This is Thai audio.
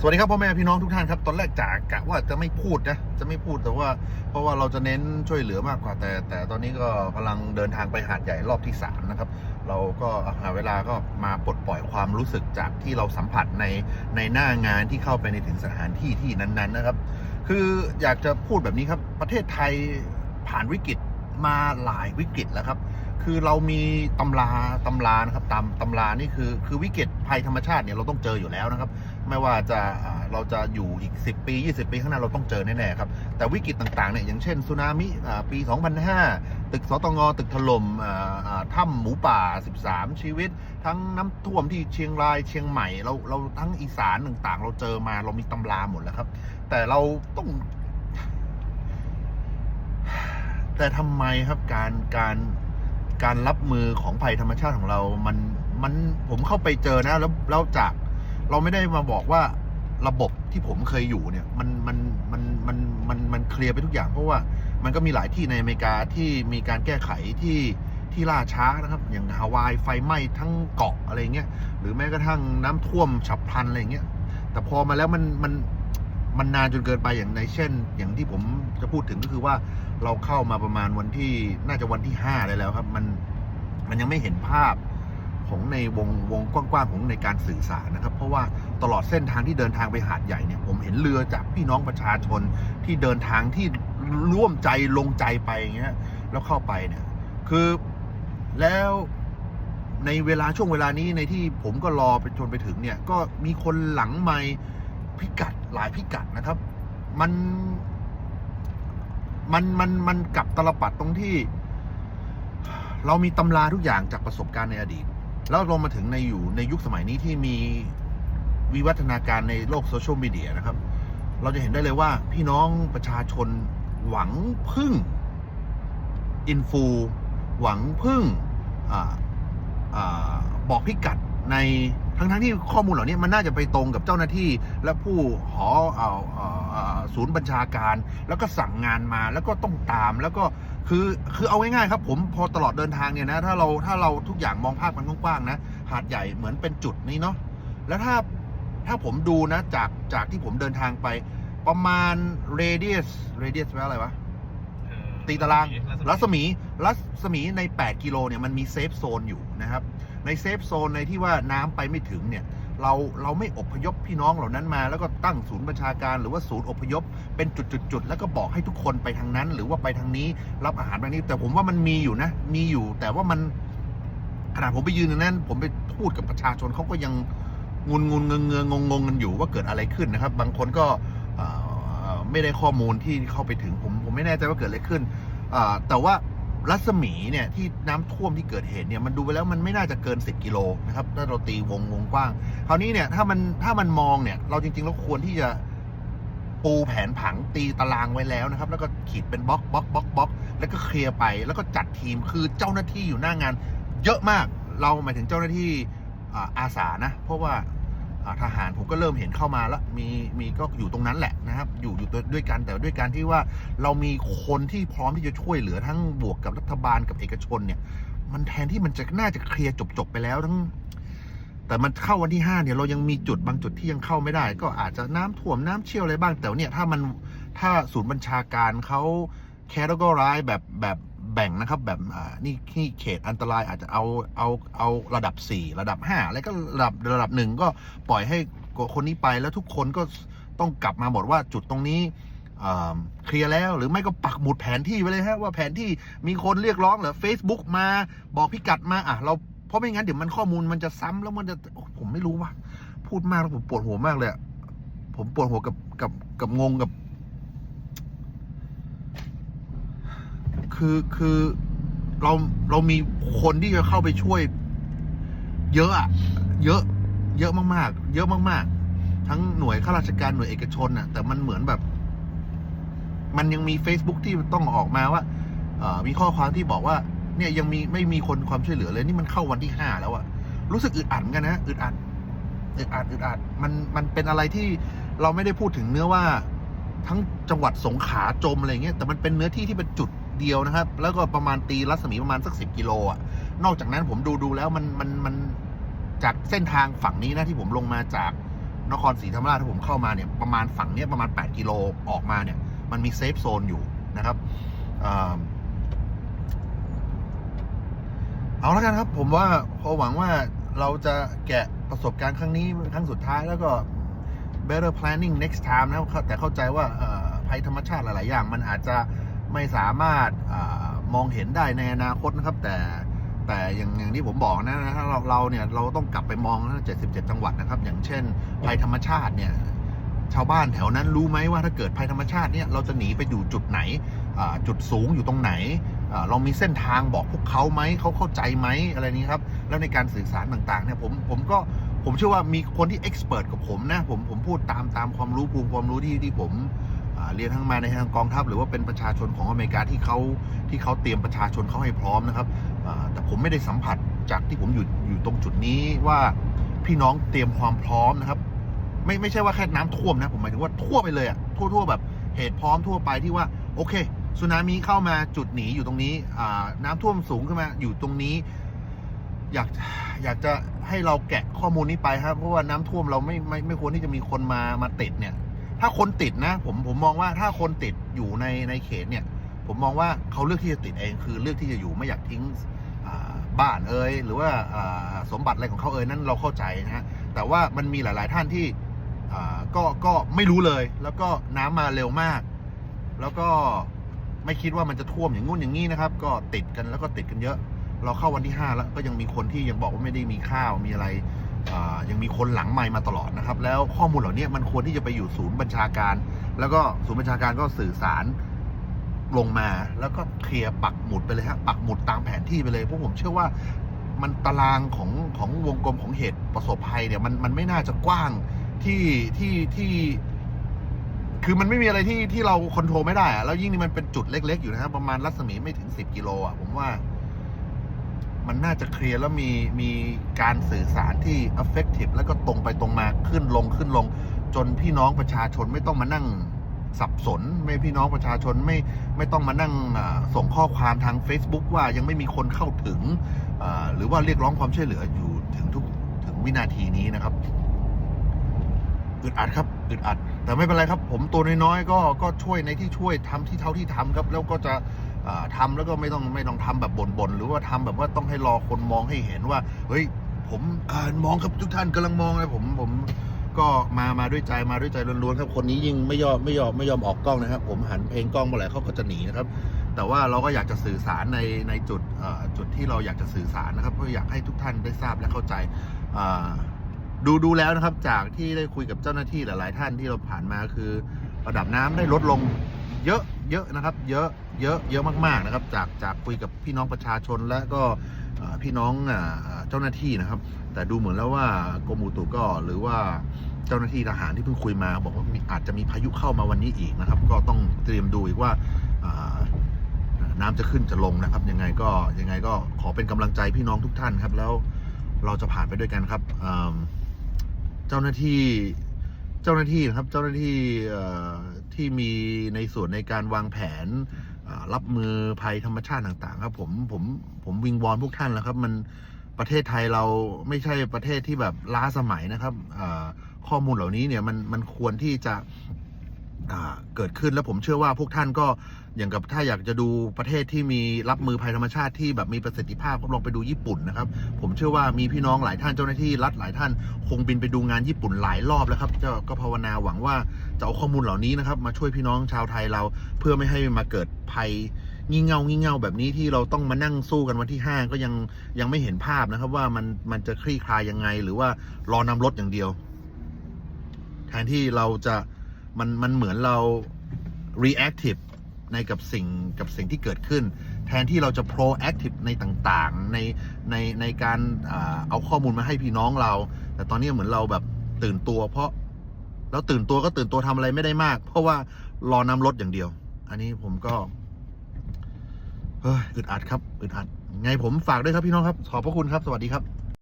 สวัสดีครับพ่อแม่พี่น้องทุกท่านครับ ตอนแรกจากกะว่าจะไม่พูดนะจะไม่พูดแต่ว่าเพราะว่าเราจะเน้นช่วยเหลือมากกว่า แต่ แต่ตอนนี้ก็กำลังเดินทางไปหาดใหญ่รอบที่สามนะครับเราก็หาเวลาก็มาปลดปล่อยความรู้สึกจากที่เราสัมผัสในในหน้างานที่เข้าไปในถึงสถานที่ที่นั้นๆนะครับ คืออยากจะพูดแบบนี้ครับประเทศไทยผ่านวิกฤตมาหลายวิกฤตแล้วครับ คือเรามีตำราตำรานะครับตามตำรานี่คือคือวิกฤตภัยธรรมชาติเนี่ยเราต้องเจออยู่แล้วนะครับ ไม่ว่าจะเราจะอยู่อีก 10 ปี 20 ปีข้างหน้าเราต้องเจอแน่ๆครับ แต่วิกฤตต่างๆเนี่ยอย่างเช่นสึนามิอ่าปี 2005 ตึกสตงตึกถล่มอ่าอ่าถ้ำหมูป่า 13 ชีวิต ทั้งน้ำท่วมที่เชียงรายเชียงใหม่เราเราทั้งอีสานต่างๆ เราเจอมาเรามีตำราหมดแล้วครับ แต่เราต้องแต่ทำไมครับการการ การรับมือของภัยธรรมชาติของเรา มัน มัน ผมเข้าไปเจอนะ แล้วแล้วจาก เราไม่ได้มาบอกว่าระบบที่ผมเคยอยู่เนี่ย มัน มัน มัน มัน มัน มันเคลียร์ไปทุกอย่าง เพราะว่ามันก็มีหลายที่ในอเมริกาที่มีการแก้ไขที่ที่ล่าช้านะครับ อย่างฮาวายไฟไหม้ทั้งเกาะอะไรเงี้ย หรือแม้กระทั่งน้ำท่วมฉับพลันอะไรเงี้ย แต่พอมาแล้วมัน มัน มันนานจนเกินไปอย่างในเช่น อย่างที่ผมจะพูดถึงก็คือว่าเราเข้ามาประมาณวันที่น่าจะวันที่ห้าได้แล้วครับ มันมันยังไม่เห็นภาพของในวงวงกว้างๆของในการสื่อสารนะครับ เพราะว่าตลอดเส้นทางที่เดินทางไปหาดใหญ่เนี่ย ผมเห็นเรือจากพี่น้องประชาชนที่เดินทางที่ร่วมใจลงใจไปอย่างเงี้ยแล้วเข้าไปเนี่ย คือแล้วในเวลาช่วงเวลานี้ในที่ผมก็รอไปจนไปถึงเนี่ย ก็มีคนหลังไมค์ พิกัดหลายพิกัดนะครับ มันมันมันมันกลับตลปัดตรงที่ เรามีตำราทุกอย่างจากประสบการณ์ในอดีต แล้วลงมาถึงในอยู่ในยุคสมัยนี้ที่มีวิวัฒนาการในโลกโซเชียลมีเดียนะครับ เราจะเห็นได้เลยว่าพี่น้องประชาชนหวังพึ่งอินฟูหวังพึ่งออบอกพิกัดใน ทั้งทั้งๆที่ข้อมูลเหล่านี้มันน่าจะไปตรงกับเจ้าหน้าที่และผู้หอเอาเอาเอาศูนย์บัญชาการ แล้วก็สั่งงานมาแล้วก็ต้องตามแล้วก็คือคือเอาง่ายๆครับ ผมพอตลอดเดินทางเนี่ยนะถ้าเราถ้าเราทุกอย่างมองภาพมันกว้างๆนะหาดใหญ่เหมือนเป็นจุดนี้เนาะแล้วถ้าถ้าผมดูนะจากจากที่ผมเดินทางไป ประมาณ radius radius แปลว่าอะไรวะตีตารางรัศมีรัศมีใน 8 กิโลเนี่ยมันมีเซฟโซนอยู่นะครับ ในเซฟโซนในที่ว่าน้ำไปไม่ถึงเนี่ยเราเราไม่อพยพพี่น้องเหล่านั้นมา แล้วก็ตั้งศูนย์ประชาการหรือว่าศูนย์อพยพ เป็นจุดๆแล้วก็บอกให้ทุกคนไปทางนั้น หรือว่าไปทางนี้รับอาหารแบบนี้ แต่ผมว่ามันมีอยู่นะ มีอยู่ แต่ว่ามันขนาดผมไปยืนตรงนั้น ผมไปพูดกับประชาชนเขาก็ยังงุนงุนเงงเงงงงกันอยู่ว่าเกิดอะไรขึ้นนะครับ บางคนก็ไม่ได้ข้อมูลที่เข้าไปถึงผมผมไม่แน่ใจว่าเกิดอะไรขึ้นแต่ว่า รัศมีเนี่ยที่น้ำท่วมที่เกิดเหตุเนี่ยมันดูไปแล้วมันไม่น่าจะเกิน 10 กิโลนะครับถ้าเราตีวงวงกว้าง คราวนี้เนี่ยถ้ามันถ้ามันมองเนี่ยเราจริงๆแล้วควรที่จะปูแผนผังตีตารางไว้แล้วนะครับ แล้วก็ขีดเป็นบล็อกบล็อกบล็อกบล็อกแล้วก็เคลียร์ไปแล้วก็จัดทีมคือเจ้าหน้าที่อยู่หน้างาน เยอะมากเราหมายถึงเจ้าหน้าที่อาสานะ เพราะว่า ทหารผมก็เริ่มเห็นเข้ามาแล้วมีมีก็อยู่ตรงนั้นแหละนะครับ อยู่อยู่ด้วยกันแต่ด้วยการที่ว่าเรามีคนที่พร้อมที่จะช่วยเหลือทั้งบวกกับรัฐบาลกับเอกชนเนี่ย มันแทนที่มันจะน่าจะเคลียร์จบๆไปแล้วทั้ง แต่มันเข้าวันที่ห้าเนี่ยเรายังมีจุดบางจุดที่ยังเข้าไม่ได้ ก็อาจจะน้ำท่วมน้ำเชี่ยวอะไรบ้างแต่เนี่ยถ้ามันถ้าศูนย์บัญชาการเขาแคตตากร้ายแบบแบบ แบ่งนะครับ แบบนี่นี่เขตอันตรายอาจจะเอาเอาเอาระดับ 4 ระดับ 5 แล้วก็ระดับระดับหนึ่งก็ปล่อยให้คนนี้ไปแล้วทุกคนก็ต้องกลับมาหมดว่าจุดตรงนี้เคลียร์แล้วหรือไม่ก็ปักหมุดแผนที่ไว้เลยฮะว่าแผนที่มีคนเรียกร้องหรือ Facebook มาบอกพิกัดมาอะเราเพราะไม่งั้นเดี๋ยวมันข้อมูลมันจะซ้ำแล้วมันจะโอ้ผมไม่รู้ว่า พูดมากแล้วผมปวดหัวมากเลยผมปวดหัวกับกับกับงงกับ คือคือเราเรามีคนที่จะเข้าไปช่วย เยอะอะเยอะ เยอะมากๆ เยอะมากๆ ทั้งหน่วยข้าราชการหน่วยเอกชนอะแต่มันเหมือนแบบ มันยังมี Facebook ที่ต้องออกมาว่ามีข้อความที่บอกว่า เนี่ยยังมีไม่มีคนความช่วยเหลือเลย นี่มันเข้าวันที่ห้าแล้วอะรู้สึกอึดอัดกันนะอึดอัดอึดอัดอึดอัดมันมันเป็นอะไรที่เราไม่ได้พูดถึงเนื้อว่า ทั้งจังหวัดสงขลาจมอะไรเงี้ยแต่มันเป็นเนื้อที่ที่เป็นจุด เดียวนะครับ แล้วก็ประมาณตีรัศมีประมาณสักสิบกิโลอะ นอกจากนั้นผมดูดูแล้วมันมันมันจากเส้นทางฝั่งนี้นะที่ผมลงมาจากนครศรีธรรมราชถ้าผมเข้ามาเนี่ยประมาณฝั่งเนี้ยประมาณ 8 กิโลออกมาเนี่ย มันมีเซฟโซนอยู่นะครับเอาล้วกันครับ ผมว่าพอหวังว่าเราจะแกะประสบการณ์ครั้งนี้ครั้งสุดท้ายแล้วก็ better planning next time นะครับแต่เข้าใจว่าภัยธรรมชาติหลาย ๆ อย่าง มันอาจจะ ไม่สามารถอมองเห็นได้ในอนาคตนะครับ แต่แต่อย่างอย่างที่ผมบอกนะถ้าเราเราเนี่ยเราต้องกลับไปมองนะ77 จังหวัดนะครับ อย่างเช่นภัยธรรมชาติเนี่ยชาวบ้านแถวนั้นรู้ไหมว่าถ้าเกิดภัยธรรมชาติเนี่ยเราจะหนีไปอยู่จุดไหนจุดสูงอยู่ตรงไหน เรามีเส้นทางบอกพวกเขาไหมเขาเข้าใจไหมอะไรนี้ครับ แล้วในการสื่อสารต่างๆเนี่ยผมผมก็ผมเชื่อว่ามีคนที่เอ็กซ์เพรสกับผมนะผมผมพูดตามตามความรู้ภูมิความรู้ที่ที่ผม เรียนทั้งมาในทางกองทัพ หรือว่าเป็นประชาชนของอเมริกาที่เขาที่เขาเตรียมประชาชนเขาให้พร้อมนะครับแต่ผมไม่ได้สัมผัสจากที่ผมอยู่อยู่ตรงจุดนี้ว่าพี่น้องเตรียมความพร้อมนะครับไม่ไม่ใช่ว่าแค่น้ำท่วมนะผมหมายถึงว่าทั่วไปเลยอะทั่วทั่วแบบเหตุพร้อมทั่วไปที่ว่าโอเคสึนามิเข้ามาจุดหนีอยู่ตรงนี้น้ำท่วมสูงขึ้นมาอยู่ตรงนี้ อยากอยากจะให้เราแกะข้อมูลนี้ไปครับเพราะว่าน้ำท่วมเราไม่ไม่ไม่ควรที่จะมีคนมามาติดเนี่ย ถ้าคนติดนะ ผมผมมองว่าถ้าคนติดอยู่ในในเขตเนี่ย ผมมองว่าเขาเลือกที่จะติดเองคือเลือกที่จะอยู่ไม่อยากทิ้งบ้านเอ่ยหรือว่าสมบัติอะไรของเขาเอ่ยนั้นเราเข้าใจนะฮะแต่ว่ามันมีหลาย ๆ ท่านที่ก็ก็ไม่รู้เลย แล้วก็น้ำมาเร็วมาก แล้วก็ไม่คิดว่ามันจะท่วมอย่างงู้นอย่างนี้นะครับ ก็ติดกันแล้วก็ติดกันเยอะ เราเข้าวันที่5แล้วก็ยังมีคนที่ยังบอกว่าไม่ได้มีข้าวมีอะไร ยังมีคนหลังไมค์มาตลอดนะครับ แล้วข้อมูลเหล่านี้มันควรที่จะไปอยู่ศูนย์บัญชาการ แล้วก็ศูนย์บัญชาการก็สื่อสารลงมาแล้วก็เคลียร์ปักหมุดไปเลยฮะปักหมุดตามแผนที่ไปเลยเพราะผมเชื่อว่ามันตารางของของวงกลมของเหตุประสบภัยเนี่ยมันมันไม่น่าจะกว้างที่ที่ที่ คือมันไม่มีอะไรที่ที่เราคอนโทรลไม่ได้อะแล้วยิ่งนี่มันเป็นจุดเล็ก ๆ อยู่นะครับประมาณรัศมีไม่ถึงสิบกิโลอะผมว่า มันน่าจะเคลียร์แล้วมีมีการสื่อสารที่ effective แล้วก็ตรงไปตรงมาขึ้นลงขึ้นลง จนพี่น้องประชาชนไม่ต้องมานั่งสับสน ไม่พี่น้องประชาชนไม่ไม่ต้องมานั่งส่งข้อความทาง Facebook ว่ายังไม่มีคนเข้าถึง หรือว่าเรียกร้องความช่วยเหลืออยู่ถึงทุกถึงวินาทีนี้นะครับอึดอัดครับอึดอัด แต่ไม่เป็นไรครับ ผมตัวน้อยๆก็ก็ช่วยในที่ช่วยทำที่เท่าที่ทำครับ แล้วก็จะ อ่าทำแล้วก็ไม่ต้องไม่ต้องทำแบบบ่นๆหรือว่าทำแบบว่าต้องให้รอคนมองให้เห็นว่า เฮ้ย ผมอมองครับทุกท่านกำลังมองนะผมผมก็มามาด้วยใจมาด้วยใจล้วนๆครับ คนนี้ยิ่งไม่ยอมไม่ยอมไม่ยอมออกกล้องนะครับ ผมหันเพลงกล้องมื่อไหร่เขาก็จะหนีนะครับ แต่ว่าเราก็อยากจะสื่อสารในในจุดจุดที่เราอยากจะสื่อสารนะครับเพื่ออยากให้ทุกท่านได้ทราบและเข้าใจดูดูแล้วนะครับจากที่ได้คุยกับเจ้าหน้าที่หลาย ๆ ท่านที่เราผ่านมาคือ ระดับน้ำได้ลดลงเยอะเยอะนะครับ เยอะ เยอะเยอะมากๆนะครับ จากจากคุยกับพี่น้องประชาชนและก็พี่น้องเจ้าหน้าที่นะครับ แต่ดูเหมือนแล้วว่ากรมอุตุก็หรือว่าเจ้าหน้าที่ทหารที่เพิ่งคุยมา บอกว่าอาจจะมีพายุเข้ามาวันนี้อีกนะครับ ก็ต้องเตรียมดูอีกว่าน้ำจะขึ้นจะลงนะครับ ยังไงก็ยังไงก็ขอเป็นกำลังใจพี่น้องทุกท่านครับ แล้วเราจะผ่านไปด้วยกันครับเจ้าหน้าที่เจ้าหน้าที่นะครับเจ้าหน้าที่ที่มีในส่วนในการวางแผน รับมือภัยธรรมชาติต่าง ๆ ครับ ผมผมผมวิงวอนพวกท่านแล้วครับ มันประเทศไทยเราไม่ใช่ประเทศที่แบบล้าสมัยนะครับข้อมูลเหล่านี้เนี่ยมันมันควรที่จะ เกิดขึ้นแล้วผมเชื่อว่าพวกท่านก็อย่างกับถ้าอยากจะดูประเทศที่มีรับมือภัยธรรมชาติที่แบบมีประสิทธิภาพก็ลองไปดูญี่ปุ่นนะครับ ผมเชื่อว่ามีพี่น้องหลายท่านเจ้าหน้าที่รัฐหลายท่าน คงบินไปดูงานญี่ปุ่นหลายรอบแล้วครับก็ก็ภาวนาหวังว่าจะเอาข้อมูลเหล่านี้นะครับ มาช่วยพี่น้องชาวไทยเราเพื่อไม่ให้มาเกิดภัยงี่เง่างี่เง่าแบบนี้ที่เราต้องมานั่งสู้กันวันที่ห้าก็ยังยังไม่เห็นภาพนะครับ ว่ามันมันจะคลี่คลายยังไง หรือว่ารอนำรถอย่างเดียว แทนที่เราจะ มันมันเหมือนเรา reactive ในกับสิ่งกับสิ่งที่เกิดขึ้น แทนที่เราจะ proactive ในต่างๆ ในในในการเอาข้อมูลมาให้พี่น้องเรา แต่ตอนนี้เหมือนเราแบบตื่นตัวเพราะแล้วตื่นตัวก็ตื่นตัวทำอะไรไม่ได้มาก เพราะว่ารอน้ำลดอย่างเดียว อันนี้ผมก็เฮ้ยอึดอัดครับอึดอัด ไงผมฝากด้วยครับพี่น้องครับ ขอบพระคุณครับ สวัสดีครับ